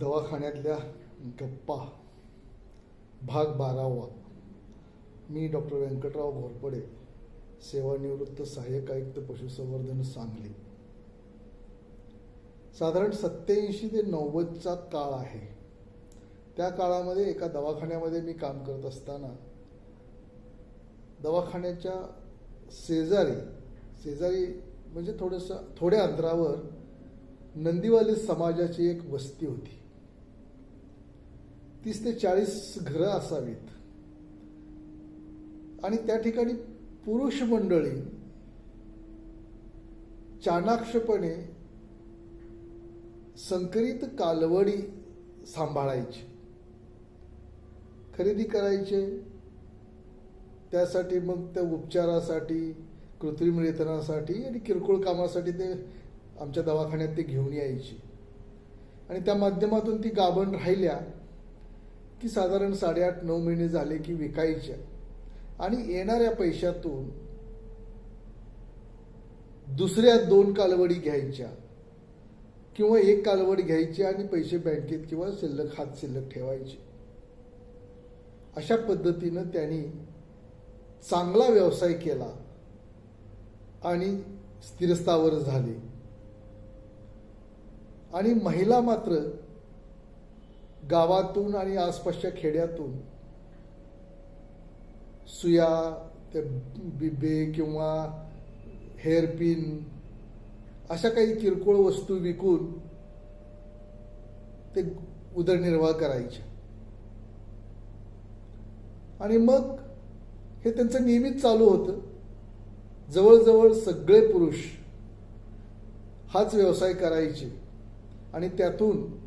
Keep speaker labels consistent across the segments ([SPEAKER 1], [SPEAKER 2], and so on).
[SPEAKER 1] दवाखान्यातल्या गप्पा. भाग बारावा. मी डॉक्टर व्यंकटराव घोरपडे सेवानिवृत्त सहाय्यक आयुक्त पशुसंवर्धन सांगली. साधारण सत्याऐंशी ते नव्वदचा काळ आहे. त्या काळामध्ये एका दवाखान्यामध्ये मी काम करत असताना दवाखान्याच्या शेजारी शेजारी म्हणजे थोडंसं थोड्या अंतरावर नंदीवाली समाजाची एक वस्ती होती. तीस ते चाळीस घरं असावीत. आणि त्या ठिकाणी पुरुष मंडळी चाणाक्षपणे संकरित कालवडी सांभाळायची. खरेदी करायचे. त्यासाठी मग त्या उपचारासाठी कृत्रिम रेतनासाठी आणि किरकोळ कामासाठी ते आमच्या दवाखान्यात ते घेऊन यायचे. आणि त्या माध्यमातून ती गाभण राहिल्या की साधारण साडेआठ नऊ महिने झाले की विकायच्या. आणि येणाऱ्या पैशातून दुसऱ्या दोन कालवडी घ्यायच्या. किंवा एक कालवड घ्यायची आणि पैसे बँकेत किंवा शिल्लक हात शिल्लक ठेवायचे. अशा पद्धतीनं त्यांनी चांगला व्यवसाय केला आणि स्थिरस्थावर झाले. आणि महिला मात्र गावातून आणि आसपासच्या खेड्यातून सुया ते बिबे किंवा हेअरपिन अशा काही किरकोळ वस्तू विकून ते उदरनिर्वाह करायचे. आणि मग हे त्यांचं नियमित चालू होतं. जवळजवळ सगळे पुरुष हाच व्यवसाय करायचे आणि त्यातून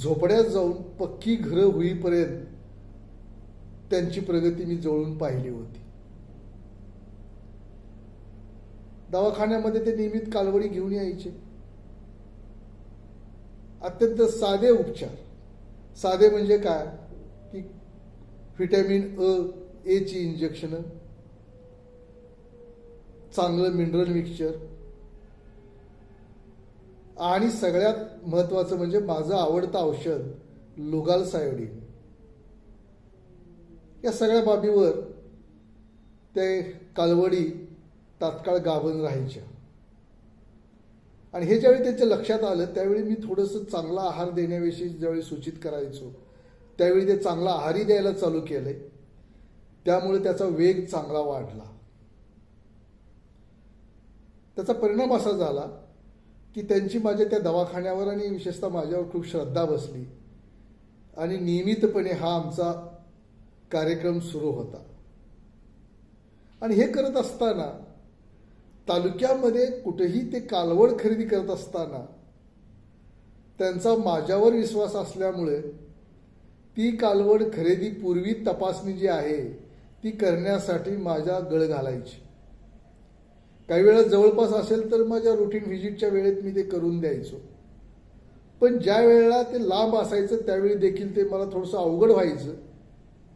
[SPEAKER 1] झोपड्यात जाऊन पक्की घरं होईपर्यंत त्यांची प्रगती मी जवळून पाहिली होती. दवाखान्यामध्ये ते नियमित कालवडी घेऊन यायचे. अत्यंत साधे उपचार. साधे म्हणजे काय? की व्हिटॅमिन अ एची इंजेक्शन चांगलं मिनरल मिक्सचर आणि सगळ्यात महत्वाचं म्हणजे माझं आवडतं औषध लुगाल सायोडीन. या सगळ्या बाबीवर ते कालवडी तात्काळ गाभण राहायच्या. आणि हे ज्यावेळी त्यांच्या लक्षात आलं त्यावेळी मी थोडंसं चांगला आहार देण्याविषयी ज्यावेळी सूचित करायचो त्यावेळी ते चांगला आहारही द्यायला चालू केले त्यामुळे त्याचा वेग चांगला वाढला. त्याचा परिणाम असा झाला की त्यांची माझ्या त्या दवाखान्यावर आणि विशेषतः माझ्यावर खूप श्रद्धा बसली. आणि नियमितपणे हा आमचा कार्यक्रम सुरू होता. आणि हे करत असताना तालुक्यामध्ये कुठेही ते कालवड खरेदी करत असताना त्यांचा माझ्यावर विश्वास असल्यामुळे ती कालवड खरेदीपूर्वी तपासणी जी आहे ती करण्यासाठी माझ्या गळ घालायची. काही वेळा जवळपास असेल तर माझ्या रुटीन व्हिजिटच्या वेळेत मी ते करून द्यायचो. पण ज्या वेळेला ते लांब असायचं त्यावेळी देखील ते मला थोडंसं अवघड व्हायचं.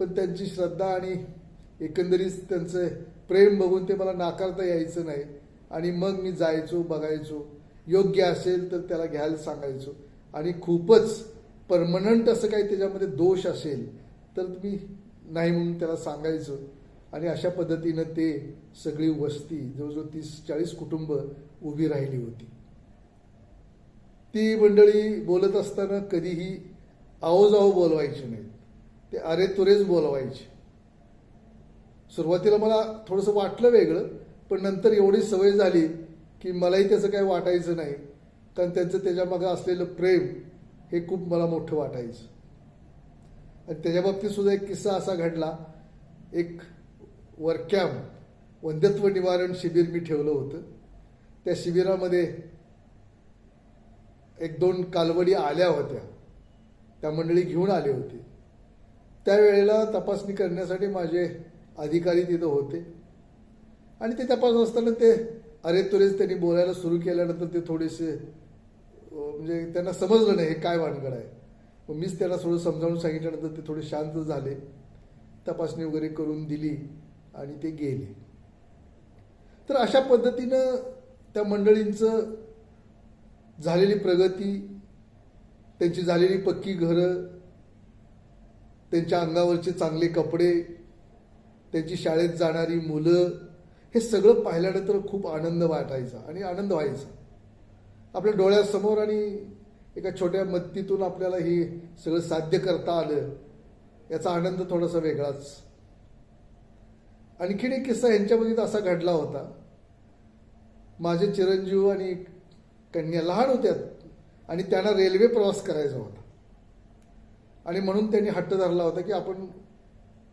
[SPEAKER 1] पण त्यांची श्रद्धा आणि एकंदरीत त्यांचं प्रेम बघून ते मला नाकारता यायचं नाही. आणि मग मी जायचो बघायचो. योग्य असेल तर त्याला घ्यायला सांगायचो. आणि खूपच परमनंट असं काही त्याच्यामध्ये दोष असेल तर मी नाही म्हणून त्याला सांगायचं. आणि अशा पद्धतीनं ते सगळी वस्ती जवळजवळ तीस चाळीस कुटुंब उभी राहिली होती. ती मंडळी बोलत असताना कधीही आओजाओ बोलवायची नाहीत ते अरे तुरेच बोलवायचे. सुरुवातीला मला थोडंसं वाटलं वेगळं पण नंतर एवढी सवय झाली की मलाही त्याचं काही वाटायचं नाही. कारण त्यांचं त्याच्यामागं असलेलं प्रेम हे खूप मला मोठं वाटायचं. आणि त्याच्या बाबतीत सुद्धा एक किस्सा असा घडला. एक वर्क्याम वंध्यत्व निवारण शिबिर मी ठेवलं होतं. त्या शिबिरामध्ये एक दोन कालवडी आल्या होत्या. त्या मंडळी घेऊन आले होते. त्यावेळेला तपासणी करण्यासाठी माझे अधिकारी तिथं होते. आणि ते तपासत असताना ते अरे तुरेच त्यांनी बोलायला सुरू केल्यानंतर ते थोडेसे म्हणजे त्यांना समजलं नाही हे काय भानगड आहे. मग मीच त्याला थोडं समजावून सांगितल्यानंतर ते थोडे शांत झाले. तपासणी वगैरे करून दिली. आणि ते गेले. तर अशा पद्धतीनं त्या मंडळींचं झालेली प्रगती त्यांची झालेली पक्की घरं त्यांच्या अंगावरचे चांगले कपडे त्यांची शाळेत जाणारी मुलं हे सगळं पाहिल्यानंतर खूप आनंद वाटायचा आणि आनंद व्हायचा. आपल्या डोळ्यासमोर आणि एका छोट्या मत्तीतून आपल्याला हे सगळं साध्य करता आलं याचा आनंद थोडासा वेगळाच. आणखीन एक किस्सा यांच्यामध्ये असा घडला होता. माझे चिरंजीव आणि कन्या लहान होत्या आणि त्यांना रेल्वे प्रवास करायचा होता. आणि म्हणून त्यांनी हट्ट धरला होता की आपण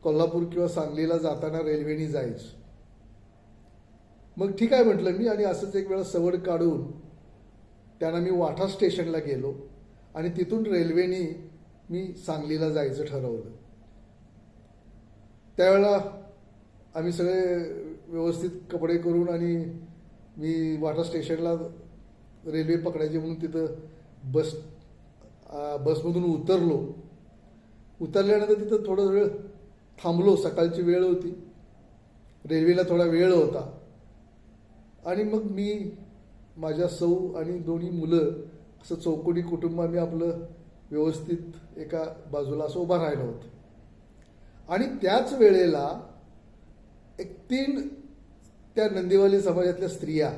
[SPEAKER 1] कोल्हापूर किंवा सांगलीला जाताना रेल्वेने जायचं. मग ठीक आहे म्हटलं मी आणि असंच एक वेळा सवड काढून त्यांना मी वाठा स्टेशनला गेलो आणि तिथून रेल्वेने मी सांगलीला जायचं ठरवलं. त्यावेळेला आम्ही सगळे व्यवस्थित कपडे करून आणि मी वाटा स्टेशनला रेल्वे पकडायची म्हणून तिथं बस बसमधून उतरलो. उतरल्यानंतर तिथं थोडा वेळ थांबलो. सकाळची वेळ होती. रेल्वेला थोडा वेळ होता. आणि मग मी माझ्या सौ आणि दोन्ही मुलं असं चौकोनी कुटुंब आम्ही आपलं व्यवस्थित एका बाजूला असं उभा राहिलो होतो. आणि त्याच वेळेला एक तीन त्या नंदीवाली समाजातल्या स्त्रिया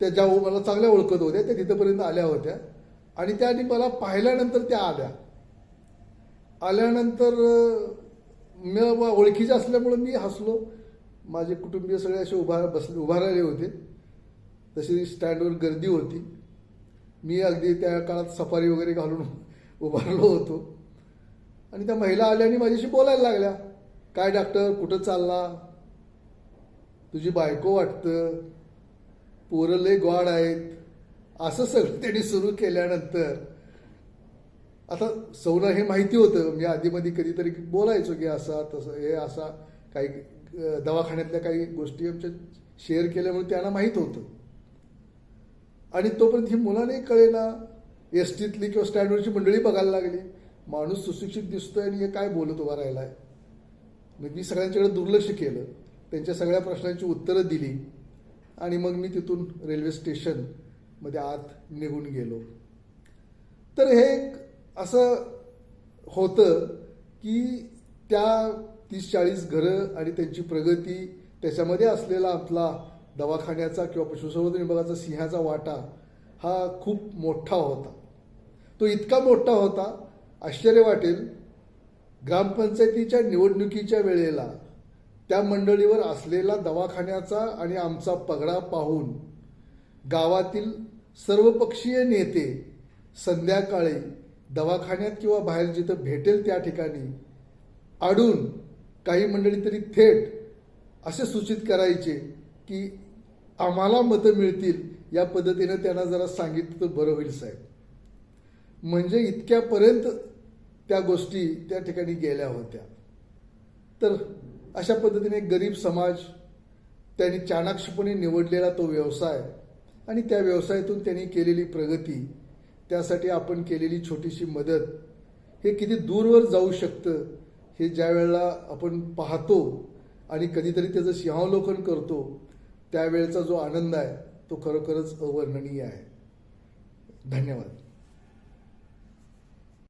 [SPEAKER 1] त्या ज्या मला चांगल्या ओळखत होत्या त्या तिथंपर्यंत आल्या होत्या. आणि त्यांनी मला पाहिल्यानंतर त्या आल्या. आल्यानंतर मी ओळखीच्या असल्यामुळं मी हसलो. माझे कुटुंबीय सगळे असे उभा बसले उभा राहिले होते. तशी स्टँडवर गर्दी होती. मी अगदी त्या काळात सफारी वगैरे घालून उभारलो होतो. आणि त्या महिला आल्या आणि माझ्याशी बोलायला लागल्या. काय डॉक्टर? कुठं चालला? तुझी बायको वाटतं? पोरं लय गोड आहेत. असं सगळं त्यांनी सुरू केल्यानंतर आता सौना हे माहिती होतं. मी आधीमध्ये कधीतरी बोलायचो की असा तसं हे असा काही दवाखान्यातल्या काही गोष्टी आमच्या शेअर केल्यामुळे त्यांना माहीत होतं. आणि तोपर्यंत ही मुलाने कळेना. एस टीतली किंवा स्टँडवरची मंडळी बघायला लागली. माणूस सुशिक्षित दिसतोय आणि हे काय बोलत उभा राहिलाय? मग मी सगळ्यांच्याकडे दुर्लक्ष केलं. त्यांच्या सगळ्या प्रश्नांची उत्तरं दिली. आणि मग मी तिथून रेल्वे स्टेशनमध्ये आत निघून गेलो. तर हे एक असं होतं की त्या तीस चाळीस घरं आणि त्यांची प्रगती त्याच्यामध्ये असलेला आपला दवाखान्याचा किंवा पशुसंवर्धन विभागाचा सिंहाचा वाटा हा खूप मोठा होता. तो इतका मोठा होता आश्चर्य वाटेल ग्रामपंचायतीच्या निवडणुकीच्या वेळेला त्या मंडळीवर असलेला दवाखान्याचा आणि आमचा पगडा पाहून गावातील सर्वपक्षीय नेते संध्याकाळी दवाखान्यात किंवा बाहेर जिथं भेटेल त्या ठिकाणी अडून काही मंडळी तरी थेट असे सूचित करायचे की आम्हाला मतं मिळतील या पद्धतीनं त्यांना जरा सांगितलं तर बरं होईल साहेब. म्हणजे इतक्यापर्यंत त्या गोष्टी त्या ठिकाणी गेल्या होत्या. तर अशा पद्धतीने गरीब समाज त्यांनी चाणाक्षपणे निवडलेला तो व्यवसाय आणि त्या व्यवसायातून त्यांनी केलेली प्रगती त्यासाठी आपण केलेली छोटीशी मदत हे किती दूरवर जाऊ शकतं हे ज्या वेळेला आपण पाहतो आणि कधीतरी त्याचं सिंहावलोकन करतो त्यावेळेचा जो आनंद आहे तो खरोखरच अवर्णनीय आहे. धन्यवाद.